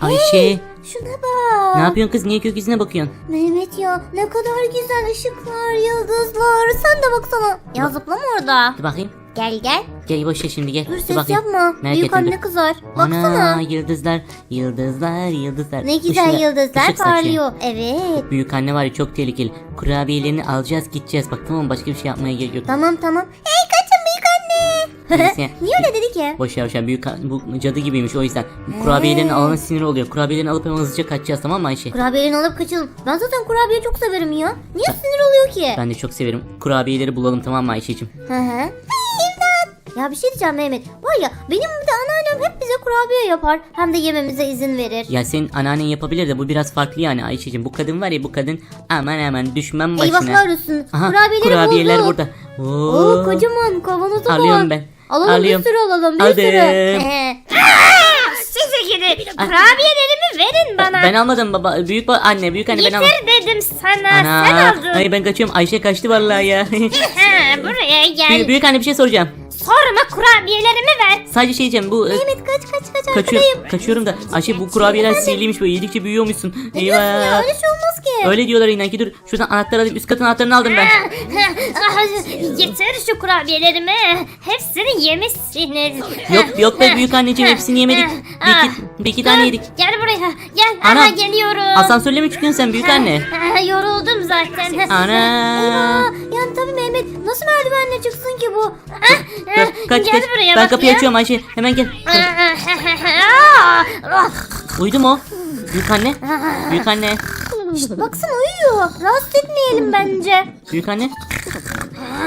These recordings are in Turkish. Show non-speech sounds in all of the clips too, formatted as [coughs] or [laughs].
Ayşe Şuna bak. ne yapıyorsun kız niye gökyüzüne bakıyorsun? Mehmet ya ne kadar güzel ışıklar, yıldızlar. Sen de baksana. Ya zıplama orada. Dur bakayım. Gel gel. Gel boş ver şimdi gel. Dur ses bakayım. yapma. Merak Büyük ettim, anne dur. kızar. Baksana. Ana yıldızlar yıldızlar yıldızlar. Ne güzel Işıklar- yıldızlar ışık saçıyor. parlıyor. Evet. Büyük anne var ya çok tehlikeli. Kurabiyelerini alacağız gideceğiz. Bak tamam mı? başka bir şey yapmaya gerek yok. Tamam tamam. Hey kaçın büyük anne. Neyse. [laughs] Niye öyle dedi ki? Boş ver boş ver. Büyük an- bu cadı gibiymiş o yüzden. Kurabiyelerini alana sinir oluyor. Kurabiyelerini alıp hemen hızlıca kaçacağız tamam mı Ayşe? Kurabiyelerini alıp kaçalım. Ben zaten kurabiye çok severim ya. Niye sinir oluyor ki? Ben de çok severim. Kurabiyeleri bulalım tamam mı Ayşe'cim? Hı hı. Ya bir şey diyeceğim Mehmet. Var ya benim de anneannem hep bize kurabiye yapar. Hem de yememize izin verir. Ya senin anneannen yapabilir de bu biraz farklı yani Ayşe'cim. Bu kadın var ya bu kadın aman aman düşman başına. Eyvahlar olsun. Aha, Kurabiyeleri kurabiyeler bulduk. burada. Oo. Oo kocaman kavanozu var. Alıyorum ben. Alalım Alıyorum. bir sürü alalım bir Aldım. sürü. [laughs] Size gidin. Kurabiyelerimi verin bana. Ben almadım baba. Büyük ba- anne, büyük anne ben almadım. Getir dedim sana. Sen Ana. aldın. Ay ben kaçıyorum. Ayşe kaçtı vallahi ya. [laughs] Buraya gel. büyük, büyük anne bir şey soracağım. Sorma kurabiyelerimi ver. Sadece şey diyeceğim. Bu e, Mehmet kaç kaç kaç arkadayım. kaçıyorum da. Ayşe bu kurabiyeler sihirliymiş böyle yedikçe büyüyormuşsun. Ne diyorsun ya Eyvah. öyle şey olmaz ki. Öyle diyorlar inan ki dur. Şuradan anahtarı alayım. Üst katın anahtarını aldım ben. [laughs] Ah, Getir şu kurabiyelerimi. Hepsini yemişsiniz. Yok yok be büyük anneciğim hepsini yemedik. Bir iki, bir iki tane yedik. Gel buraya. Gel. Ana. Aha, geliyorum. Asansörle mi çıkıyorsun sen büyük anne? Ah, Yoruldum zaten. Ana. Mehmet nasıl merdivenle çıksın ki bu? Dur, kaç Gel kaç. buraya Ben bak kapıyı ya. açıyorum Ayşe. Hemen gel. Ah, ah. Uyudu mu? Büyük anne. Büyük anne. Şşt, baksana uyuyor. Rahatsız etmeyelim bence. Büyük anne.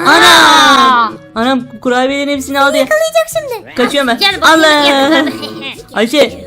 Ana! Anam kurabiyelerin hepsini aldı. Yakalayacak şimdi. Kaçıyorum ben. Gel bakayım. Allah! [laughs] Ayşe.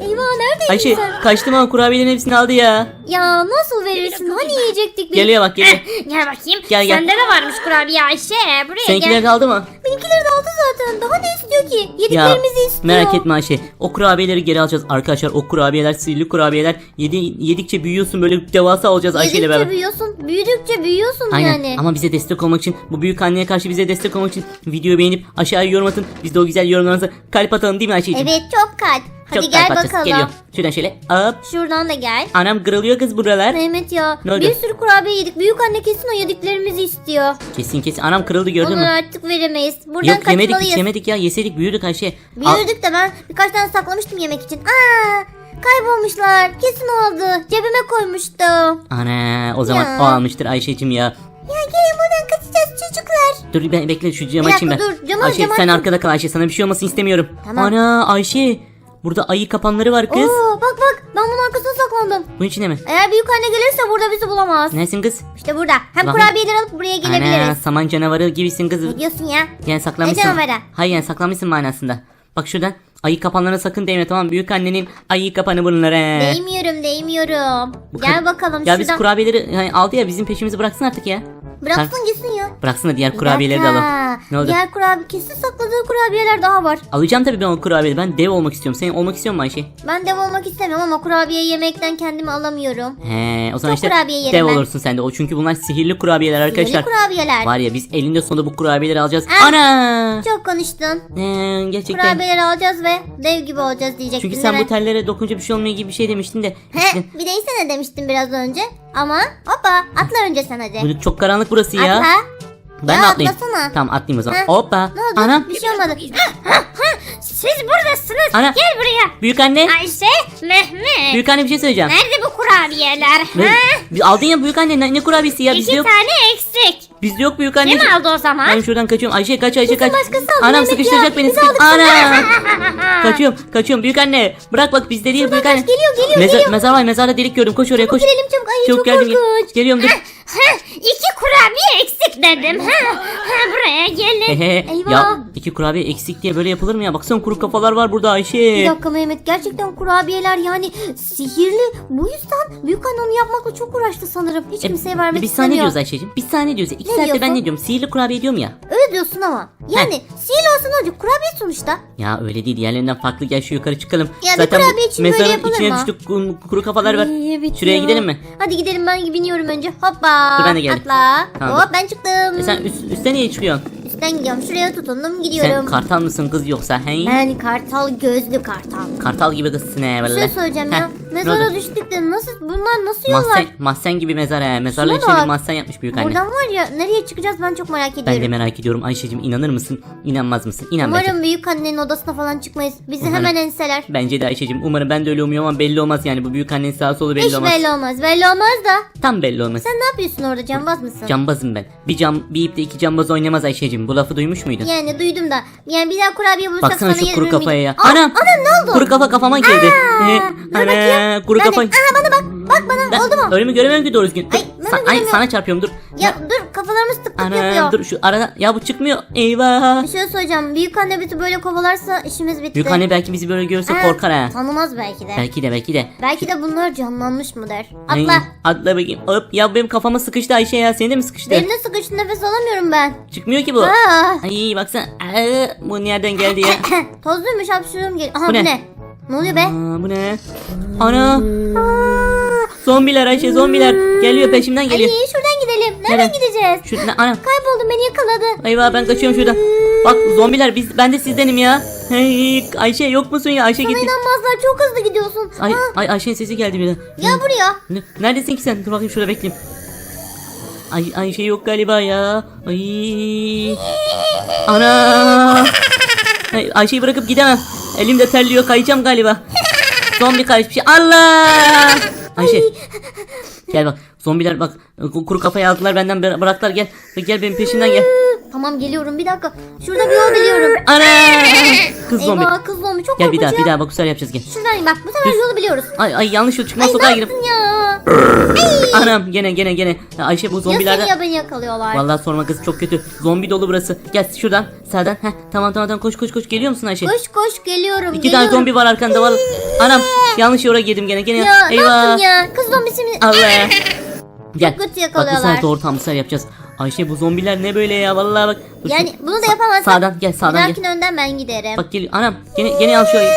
Neredeydin Ayşe sen? kaçtım ama kurabiyelerin hepsini aldı ya. Ya nasıl verirsin? Hani yiyecektik biz? Geliyor bak geliyor. [laughs] Gel bakayım. Gel, gel. Sende de varmış kurabiye Ayşe. Buraya Seninkiler gel. kaldı mı? Benimkiler de aldı zaten. Daha ne istiyor ki? Yediklerimizi istiyor. merak etme Ayşe. O kurabiyeleri geri alacağız arkadaşlar. O kurabiyeler sihirli kurabiyeler. Yedi, yedikçe büyüyorsun böyle devasa olacağız Ayşe ile Yedikçe beraber. büyüyorsun. Büyüdükçe büyüyorsun Aynen yani. ama bize destek olmak için bu büyük anneye karşı bize destek olmak için videoyu beğenip aşağıya yorum atın. Biz de o güzel yorumlarınıza kalp atalım değil mi Ayşe'ciğim? Evet çok kalp. Hadi Çok gel bakalım. Geliyor. Şuradan şöyle hop. Şuradan da gel. Anam kırılıyor kız buralar. Mehmet ya Ne oldu? bir sürü kurabiye yedik. Büyük anne kesin o yediklerimizi istiyor. Kesin kesin. Anam kırıldı gördün Onu mü? artık veremeyiz. Buradan Yok yemedik hiç yemedik ya. Yeseydik büyüdük Ayşe. Al- Büyüdük de ben birkaç tane saklamıştım yemek için. Aa, kaybolmuşlar. Kesin aldı. Cebime koymuştu. Ana o zaman Ya. o almıştır Ayşe'cim ya. Ya gelin buradan kaçacağız çocuklar. Dur ben bekle şu Bir açayım ben. dakika, dur, camı- Ayşe camı sen açayım. arkada kal Ayşe sana bir şey olmasın istemiyorum. Tamam. Ana Ayşe burada ayı kapanları var kız. Oo, bak bak ben bunun arkasına saklandım. Bunun içine mi? Eğer büyük anne gelirse burada bizi bulamaz. Neresin kız? İşte burada. Hem Bakayım. kurabiyeleri alıp buraya Ana gelebiliriz. saman canavarı gibisin kız. Ne diyorsun ya? Yani saklanmışsın. Ne canavarı? Hayır yani saklanmışsın manasında. Bak şuradan ayı kapanlarına sakın değme tamam mı? Büyük annenin ayı kapanı bunlara. Değmiyorum değmiyorum. Bu Gel kad- bakalım Ya biz şuradan. kurabiyeleri yani aldı ya bizim peşimizi bıraksın artık ya. Bıraksın gitsin da diğer kurabiyeleri de alalım. Ne oldu? Diğer kurabiye kesin sakladığı kurabiyeler daha var. Alacağım tabii ben o kurabiyeleri. Ben dev olmak istiyorum. Sen olmak istiyor musun Ayşe? Ben dev olmak istemiyorum ama kurabiye yemekten kendimi alamıyorum. He, o zaman Çok işte kurabiye yerim dev ben. olursun sen de. O çünkü bunlar sihirli kurabiyeler arkadaşlar. Sihirli kurabiyeler. Var ya biz elinde sonunda bu kurabiyeleri alacağız. Ah. Ana! Çok konuştun. Ee, gerçekten. Kurabiyeleri alacağız ve dev gibi olacağız diyecektin Çünkü değil sen mi? bu tellere dokunca bir şey olmuyor gibi bir şey demiştin de. He, bir de ne demiştin biraz önce. Ama hoppa atla önce sen hadi. Çok karanlık burası ya. Atla. Ben Ya atlayayım. atlasana. Tamam atlayayım o zaman. Ha, Hoppa. Ne oldu? Anam. Bir şey olmadı. Siz buradasınız. Ana. Gel buraya. Büyük anne. Ayşe, Mehmet. Büyük anne bir şey söyleyeceğim. Nerede bu kurabiyeler? Ne? Ha? Aldın ya büyük anne ne, ne kurabiyesi ya bizde yok. tane eksik. Bizde yok büyük anne. Kim aldı o zaman? Ben şuradan kaçıyorum. Ayşe kaç Ayşe kaç. başkası aldı Anam sıkıştıracak ya. beni. Sıkış- Ana. [laughs] kaçıyorum kaçıyorum büyük anne. Bırak bak bizde değil büyük anne. geliyor, geliyor, Meza- geliyor. Mezar var mezarda delik gördüm. Koş oraya koş. Girelim çabuk. Ay Çabuk çok korkunç. Geliyorum dur. Ha, iki kurabiye eksik dedim. Ha, ha, buraya gelin. Eyvah. ya iki kurabiye eksik diye böyle yapılır mı ya? Baksana kuru kafalar var burada Ayşe. Bir dakika Mehmet gerçekten kurabiyeler yani sihirli. Bu yüzden büyük anne onu yapmakla çok uğraştı sanırım. Hiç E, kimseye vermek Biz sana ne istemiyor. diyoruz Ayşe'cim? Biz sana ne diyoruz? İki Ne saatte ben diyorsun? ne diyorum? Sihirli kurabiye diyorum ya. Öyle diyorsun ama. Yani sihirli olsa ne olacak? Kurabiye sonuçta. Ya öyle değil. Diğerlerinden farklı. Gel şu yukarı çıkalım. Ya bir Zaten kurabiye için böyle mezarın yapılır içine mı? düştük. Kuru, kuru kafalar var. Ay, evet Şuraya ya. gidelim mi? Hadi gidelim ben biniyorum önce. Hoppa. Dur ben de geldim. Atla. Tamam, Hop dur. ben çıktım. E sen üst, üstte niye çıkıyorsun? Üstten gidiyorum. Şuraya tutundum Sen gidiyorum. kartal mısın kız yoksa? Hey? ben kartal gözlü kartal. Kartal gibi kızsın he Bir şey söyleyeceğim Heh, ya. Mezara düştük de nasıl bunlar nasıl yollar? Mahzen, mahzen gibi mezar he. Mezarlığın içine bir mahzen yapmış büyük anne. Buradan var ya nereye çıkacağız ben çok merak ediyorum. Ben de merak ediyorum Ayşe'cim inanır mısın? İnanmaz mısın? İnan bence. Umarım büyük annenin odasına falan çıkmayız. Bizi Umarım. hemen enseler. Bence de Ayşe'cim umarım ben de öyle umuyorum ama belli olmaz yani bu büyük annenin sağ solu belli Hiç olmaz. belli olmaz. Belli olmaz da. Tam belli olmaz. Sen ne yapıyorsun orada cambaz mısın? Cambazım ben. Bir cam bir ipte iki cambaz oynamaz Ayşe'cim. Bu lafı duymuş muydun? Yani duydum da. Yani bir daha kurabiye bulursak Baksana sana şu kuru kafaya ya. Aa, Anam! Anam ne oldu? Kuru kafa kafama girdi. Ee, dur bakayım. Ana kuru Nerede? kafa. Aha bana bak. Bak bana Ben oldu mu? Mi göremiyorum ki doğru düzgün. Ay, ben sa- ay göremiyorum. sana çarpıyorum dur. Ya dur kafalarımız tık tık Ana yapıyor. dur şu arada ya bu çıkmıyor. Eyvah. Bir şey söyleyeceğim. Büyük anne bizi böyle kovalarsa işimiz bitti. Büyük anne belki bizi böyle görürse Ha, korkar ha. Tanımaz belki de. Belki de belki de. Belki de bunlar canlanmış mı der. Ay, Atla. Atla bakayım. Hop ya benim kafama sıkıştı Ayşe ya. Senin de mi sıkıştı? Benim de sıkıştı nefes alamıyorum ben. Çıkmıyor ki bu. Aa. Ay baksana. Aa, bu nereden geldi ya? [coughs] Tozluymuş hapşırıyorum gel. Aha Bu bu ne? ne? ne? oluyor be? Aa, bu ne? Ana. Zombiler Ayşe zombiler. Geliyor peşimden geliyor. Ay şuradan gidelim. Nereden Nereden? gideceğiz? Şu, ne, ana. Kayboldum beni yakaladı. Eyvah ben kaçıyorum şuradan. Bak zombiler biz ben de sizdenim ya. Hey Ayşe yok musun ya? Ayşe Bana gitti. inanmazlar çok hızlı gidiyorsun. Ay, Ha, ay Ayşe'nin sesi geldi birden. gel buraya. Ne- Neredesin ki sen? Dur bakayım şurada bekleyeyim. Ay Ayşe yok galiba ya. Ay. Ana. Ay, Ayşe'yi bırakıp gidemem. Elim de terliyor kayacağım galiba. Zombi kayış bir şey. Allah. Ayşe. Gel bak. Zombiler bak kuru kafayı aldılar benden bıra- bıraktılar gel. Gel benim peşimden gel. Tamam geliyorum bir dakika. Şurada bir yol biliyorum. Ana. [laughs] Kız zombi. Eyvah kız zombi çok Gel bir daha korkunç bir ya. daha bak bu sefer yapacağız gel. Şuradan bak bu sefer yolu biliyoruz. Ay ay yanlış yol çıkmaz Ay sokağa girip. ya? [laughs] Anam gene gene gene. Ya Ayşe bu Ya seni ya beni yakalıyorlar. Vallahi sorma kız çok kötü. Zombi dolu burası. Gel şuradan sağdan. Heh, tamam tamam tamam koş koş koş. Geliyor musun Ayşe? Koş koş geliyorum. İki geliyorum. tane zombi var arkanda var. Anam yanlış yora girdim gene gene. Ya ne yaptın ya? Kız zombisi mi? Allah. [laughs] Gel. kötü Bak bu yakalıyorlar. sefer doğru tam bu sefer yapacağız. Ayşe bu zombiler ne böyle ya vallahi bak. Dur şu- Yani bunu da yapamazsan. Sağdan gel sağdan gel. önden ben giderim. Bak geliyor. Anam gene gene al şu ayı.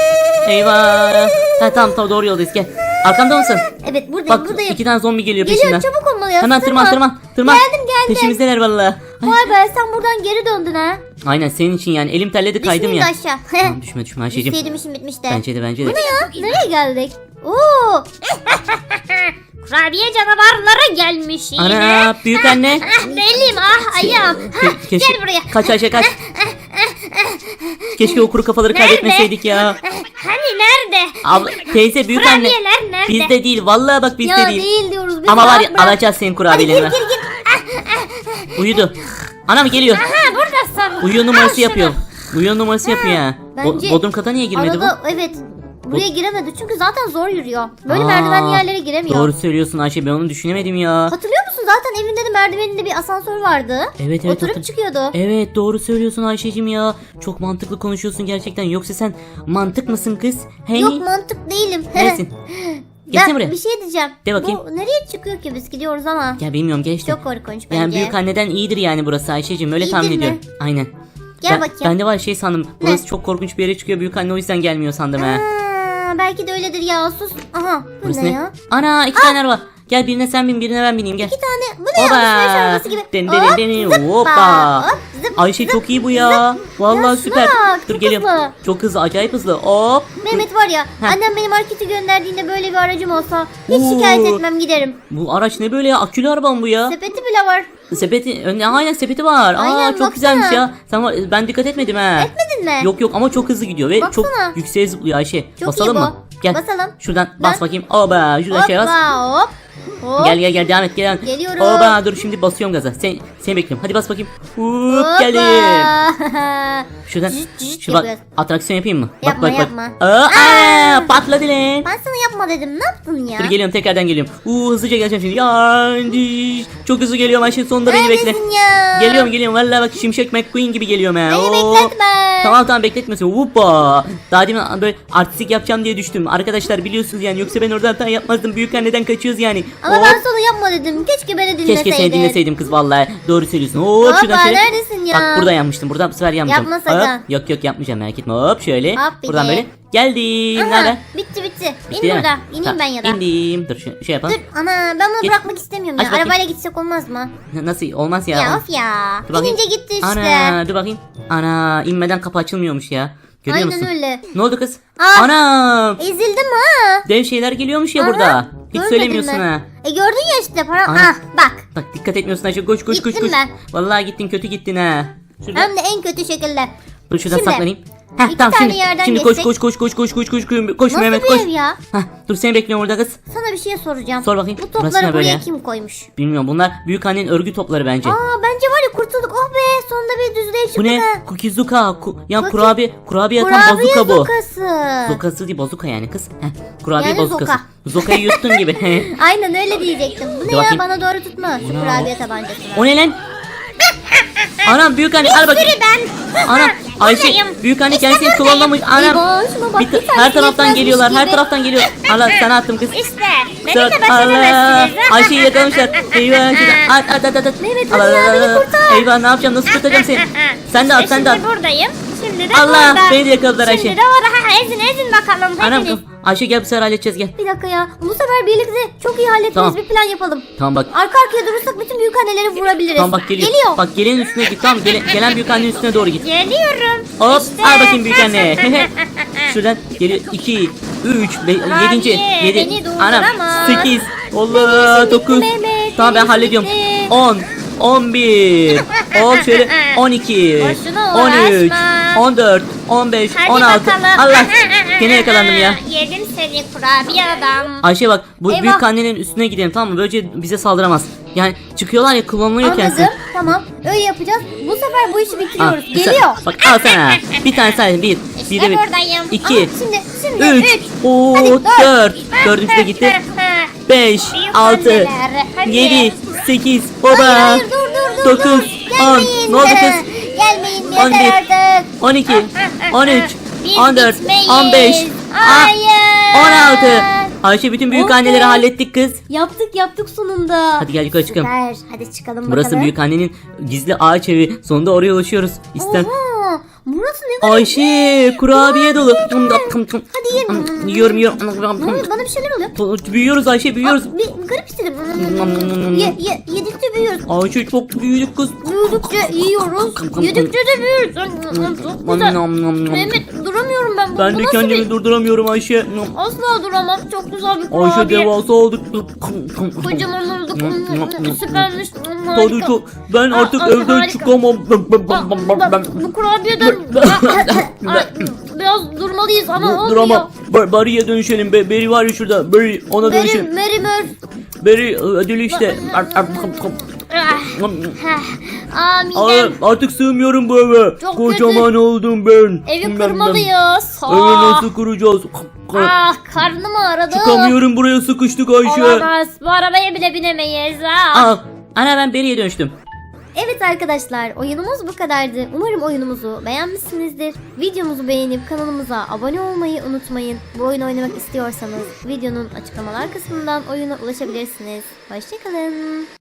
Eyvah. Ha tamam tamam doğru yoldayız gel. Arkamda mısın? Evet buradayım Bak buradayım. iki tane zombi geliyor Geliyor peşimden. çabuk olmalıyız. Hemen tırman tırman tırman. Geldim geldim. Peşimizdeler vallahi. Ay, Vay be sen buradan geri döndün ha. Aynen senin için yani elim terledi kaydım ya. de aşağı. [laughs] Tamam, düşme düşme Ayşe'cim. Düşseydim işim bitmişti. Bence de bence de. Bu ne ya? Nereye geldik? Oo. [laughs] Kurabiye canavarları gelmiş yine. Ana büyük anne. Ah belim ah ayağım. Ke- Ah, keşke- Gel buraya. Kaç Ayşe kaç. Keşke o kuru kafaları Nerede? kaybetmeseydik ya. Hani nerede? Abla, teyze büyük anne. Kurabiyeler nerede? Bizde değil vallahi bak bizde ya değil. değil diyoruz. Biz Ama var ya bırak. alacağız senin Hadi kurabiyelerini. gir gir gir. Uyudu. Anam geliyor. Ha buradasın. Uyuyor Al numarası şunu. yapıyor. Uyuyor numarası yapıyor ya. Bo- Bence Bodrum kata niye girmedi Arada evet. Buraya giremedi çünkü zaten zor yürüyor. Böyle Aa, merdivenli yerlere giremiyor. Doğru söylüyorsun Ayşe ben onu düşünemedim ya. Hatırlıyor musun zaten evinde de merdiveninde bir asansör vardı. Evet, evet, Oturup hatır- çıkıyordu. Evet doğru söylüyorsun Ayşe'cim ya. Çok mantıklı konuşuyorsun gerçekten. Yoksa sen mantık mısın kız? Hey. Yok mantık değilim. [laughs] Neresin? Gelsene ben buraya. bir şey diyeceğim. De bakayım. Bu nereye çıkıyor ki biz gidiyoruz ama. Ya bilmiyorum işte. Çok korkunç bence. Yani büyük anneden iyidir yani burası Ayşe'cim öyle İyidir tahmin mi? ediyorum. Aynen. Gel ben, bakayım. Ben de var şey sandım. Burası çok korkunç bir yere çıkıyor büyük anne o yüzden gelmiyor sandım ha. Aa, belki de öyledir ya sus. Aha bu Burası ne ne? ya? Ana iki tane araba. Gel birine sen bin birine ben bineyim gel. Bir tane bu ne ya? Alışveriş arabası gibi. Den, Hop, den, den, den, hoppa. hop, zıp, Ayşe zıp, çok iyi bu ya. Vallahi Ya süper. bak, Dur geliyorum. hızlı. Çok hızlı acayip hızlı. Hop. Mehmet var ya Heh. annem beni markete gönderdiğinde böyle bir aracım olsa hiç Oo. şikayet etmem giderim. Bu araç ne böyle ya? Akülü araba mı bu ya? Sepeti bile var. Sepeti, önüne aynen sepeti var. Aa Aynen, çok baksana. güzelmiş ya. Sen var- ben dikkat etmedim ha. Etmedin mi? Yok yok ama çok hızlı gidiyor ve çok Baksana. yükseğe zıplıyor Ayşe. Çok Basalım iyi bu. mı? Gel. Basalım. Şuradan bas Ben- bakayım. Oba şuradan şey bas. Hoppa hop. Hop. Gel gel gel devam et gel. Geliyorum. Oba dur şimdi basıyorum gaza. Sen seni bekliyorum. Hadi bas bakayım. Hop geldim. [laughs] Şuradan cırt şu bak yapıyoruz. atraksiyon yapayım mı? Yapma, bak bak yapma. bak. Aa, aa, patladı lan. Ben sana yapma dedim ne yaptın ya? Dur geliyorum tekrardan geliyorum. Uuu hızlıca geleceğim şimdi. Ya çok hızlı geliyorum Ayşe sonunda beni bekle. Ya? Geliyorum geliyorum valla bak Şimşek McQueen gibi geliyorum ha. Beni Hop. bekletme. Tamam tamam bekletmesin. Hoppa. Daha demin böyle artistik yapacağım diye düştüm. Arkadaşlar biliyorsunuz yani yoksa ben oradan hata yapmazdım. Büyük anneden kaçıyoruz yani. Ama Hop. ben sana yapma dedim. Keşke beni dinleseydin. Keşke seni dinleseydim kız vallahi. Doğru söylüyorsun. Hop Hoppa, şuradan şöyle. neredesin ya? Bak burada yanmıştım. Buradan bu sefer yanmayacağım. Yapma sakın. Hop. Yok yok yapmayacağım merak etme. Hop şöyle. Hop bir Buradan de. böyle. Geldim. Aha, Nerede? bitti bitti bitti. İn burada. İneyim ben ya da. İndim. Dur şu, şey yapalım. Dur ana ben bunu Git. bırakmak istemiyorum Aç ya. bakayım. Arabayla gitsek olmaz mı? Nasıl olmaz ya. Ya, of ya. Dur bakayım. İnince gitti işte. Ana dur bakayım. Ana inmeden kapı açılmıyormuş ya. Görüyor Aynen musun? öyle. Ne oldu kız? Aa. Ana Ezildim ha. dev şeyler geliyormuş ya Aha, burada. Hiç görmedin söylemiyorsun mi? ha. E gördün ya işte para. Ana. Ah bak. Bak dikkat etmiyorsun Ayşe koş koş koş Gittim koş. ben. Vallahi gittin kötü gittin ha. Şurada, Hem de en kötü şekilde. Dur şuradan Şimdi, saklanayım. Heh, iki tamam tane şimdi, yerden şimdi koş geçsek- koş koş koş koş koş koş koş koş Nasıl Mehmet bir koş. ev ya? Heh, dur seni bekliyorum orada kız. Sana bir şey soracağım. Sor bakayım. Bu Burası topları ne böyle buraya ya? kim koymuş? Bilmiyorum bunlar büyük annenin örgü topları bence. Aa bence var ya kurtulduk. Oh be sonunda bir düzlüğe çıktık bu ne? Kukizuka. Ku ya Kuki- kurabiye kurabiye tam Kurabiye bazuka bu. zokası. Zokası değil bazuka yani kız. Heh, kurabiye Yani bazukası. zoka. Zokayı yuttun gibi. [laughs] Aynen öyle diyecektim. Bu ne ya bakayım. bana doğru tutma. Şu kurabiye tabancası. o ne lan? [laughs] Anam büyük anne al bakayım. ben. Anam [laughs] Ayşe Buradayım. büyük anne İşte kendisini buradayım. klonlamış. Anam Eyvah, şuna bak, bir bir ta- tanesi her taraftan yetmezmiş geliyorlar. Her gibi. taraftan geliyor. [laughs] Allah sana attım kız. İşte. Kusura- Benimle baş Allah edemezsiniz. Ayşe'yi yakalamışlar. [laughs] Eyvah şurada. At at at at. Mehmet, hadi ya, beni kurtar. Eyvah ne yapacağım nasıl kurtaracağım seni. Sen de at sen de at. Şimdi buradayım. Şimdi de Allah, burada. beni de yakaladılar Ayşe. Şimdi de orada. Ha, ezin ezin bakalım. Anam hepiniz. Ayşe gel bu sefer halledeceğiz gel. Bir dakika ya. Bu sefer birlikte çok iyi hallederiz. Tamam. Bir plan yapalım. Tamam bak. Arka arkaya durursak bütün büyük anneleri vurabiliriz. Tamam bak geliyor. Geliyor. Bak gelenin üstüne git tamam gelen, gelen büyük annenin üstüne doğru git. Geliyorum. Hop al bakayım büyük anne. [laughs] Şuradan geliyor 2 3 7. 7 beni Anam durduramaz. 8 Allah Benim işim 9 bitti Mehmet, Tamam ben hallediyorum. bitti. 10 11 Hop şöyle [laughs] 12 Boşuna 13 uğraşma. 14 15 Hadi 16 bakalım. Allah [laughs] Gene yakalandım ya. Yedim seni kurabiye adam. Ayşe bak bu Eyvah. büyük annenin üstüne gidelim tamam mı? Böylece bize saldıramaz. Yani çıkıyorlar ya kullanılıyor Anladım. kendisi. Tamam. Öyle yapacağız. Bu sefer bu işi bitiriyoruz. Al. Geliyor. Bak al sana. [laughs] Bir tane saydım. Bir. bir de bir. buradayım. İki. Aha, şimdi, şimdi. Üç. üç. Oo, Hadi, dört. dört. Dördüncüsü de gitti. [laughs] Beş. Altı. Yedi. Sekiz. Oba. Dokuz. On. Ne oldu kız? Gelmeyin yeter 11, artık. 12, 13, biz On dört. bitmeyiz. On beş. Hayır. On altı. Ayşe bütün büyük anneleri hallettik kız. Yaptık yaptık sonunda. Hadi gel yukarı çıkalım. Süper. Hadi çıkalım Burası bakalım. büyük annenin gizli ağaç evi. Sonunda oraya ulaşıyoruz. İsten. Oha. Burası ne kadar Ayşe kurabiye dolu. Hadi yiyelim. Yiyorum yiyorum. Ne oluyor? Bana bir şeyler oluyor. Büyüyoruz Ayşe büyüyoruz. Aa, bir garip hissediyorum. Ye, ye, yedikçe büyüyoruz. Ayşe çok büyüdük kız. Büyüdükçe yiyoruz. Yedikçe de büyüyoruz. Çok güzel. Mehmet duramıyorum ben. Ben bu de kendimi bir... durduramıyorum Ayşe. Asla duramam. Çok güzel bir kurabiye. Ayşe devasa olduk. Kocaman olduk. Süpermiş. Çok. Ben artık Aa, evden harika. çıkamam. Bu kurabiyeden [laughs] Ay, biraz durmalıyız ama olmuyor. Duramam. Bar Barı'ya dönüşelim. Be Beri var ya şurada. Beri ona Meri, dönüşelim. Meri Mör. Beri ödülü işte. [laughs] Ah, ah, midem. Aa, Artık sığmıyorum bu eve. Çok Kocaman oldum ben. Evi kırmalıyız. Evi Aa, nasıl kuracağız? ah karnım ağrıdı. Çıkamıyorum buraya sıkıştık Ayşe. Olamaz. Bu arabaya bile binemeyiz. Ah. Al. Ana ben Beri'ye dönüştüm. Evet arkadaşlar oyunumuz bu kadardı. Umarım oyunumuzu beğenmişsinizdir. Videomuzu beğenip kanalımıza abone olmayı unutmayın. Bu oyunu oynamak istiyorsanız videonun açıklamalar kısmından oyuna ulaşabilirsiniz. Hoşçakalın.